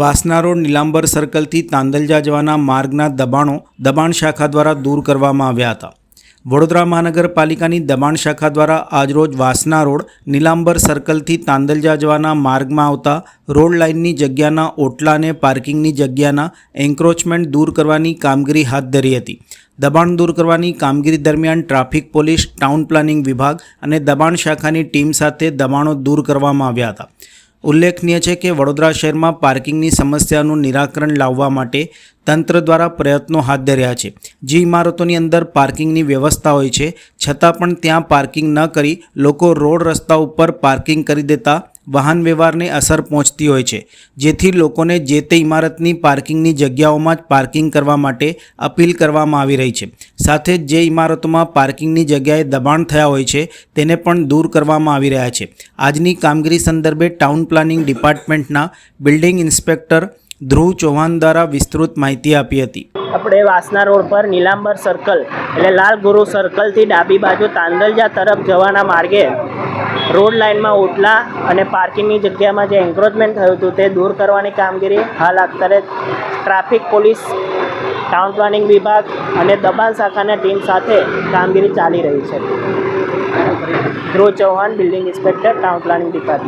વાસના રોડ નીલાંબર સર્કલથી તાંદલજા જવાના માર્ગના દબાણો દબાણ શાખા દ્વારા દૂર કરવામાં આવ્યા હતા. વડોદરા મહાનગરપાલિકાની દબાણ શાખા દ્વારા આજરોજ વાસના રોડ નીલાંબર સર્કલથી તાંદલજા જવાના માર્ગમાં આવતા રોડ લાઇનની જગ્યાના ઓટલા અને પાર્કિંગની જગ્યાના એન્ક્રોચમેન્ટ દૂર કરવાની કામગીરી હાથ ધરી હતી. દબાણ દૂર કરવાની કામગીરી દરમિયાન ટ્રાફિક પોલીસ, ટાઉન પ્લાનિંગ વિભાગ અને દબાણ શાખાની ટીમ સાથે દબાણો દૂર કરવામાં આવ્યા હતા. ઉલ્લેખનીય છે કે વડોદરા શહેરમાં પાર્કિંગની સમસ્યાનું નિરાકરણ લાવવા માટે તંત્ર દ્વારા પ્રયત્નો હાથ ધર્યા છે. જે ઇમારતોની અંદર પાર્કિંગની વ્યવસ્થા હોય છે, છતાં પણ ત્યાં પાર્કિંગ ન કરી લોકો રોડ રસ્તા ઉપર પાર્કિંગ કરી દેતા વાહન વ્યવહારને અસર પહોંચતી હોય છે. જેથી લોકોને જે તે ઇમારતની પાર્કિંગની જગ્યાઓમાં જ પાર્કિંગ કરવા માટે અપીલ કરવામાં આવી રહી છે. સાથે જ જે ઇમારતોમાં પાર્કિંગની જગ્યાએ દબાણ થયા હોય છે, તેને પણ દૂર કરવામાં આવી રહ્યા છે. આજની કામગીરી સંદર્ભે ટાઉન પ્લાનિંગ ડિપાર્ટમેન્ટના બિલ્ડિંગ ઇન્સ્પેક્ટર ધ્રુવ ચૌહાણ દ્વારા વિસ્તૃત માહિતી આપી હતી. આપણે વાસના રોડ પર નીલાંબર સર્કલ એટલે લાલ ગુરુ સર્કલથી ડાબી બાજુ તાંદલજા તરફ જવાના માર્ગે રોડ લાઇનમાં ઓટલા અને પાર્કિંગની જગ્યામાં જે એન્ક્રોચમેન્ટ થયું હતું તે દૂર કરવાની કામગીરી હાલ અત્યારે ટ્રાફિક પોલીસ ટાઉન પ્લાનિંગ વિભાગ અને દબાણ શાખાના ટીમ સાથે કામગીરી ચાલી રહી છે. Dhruv Chauhan building inspector town planning department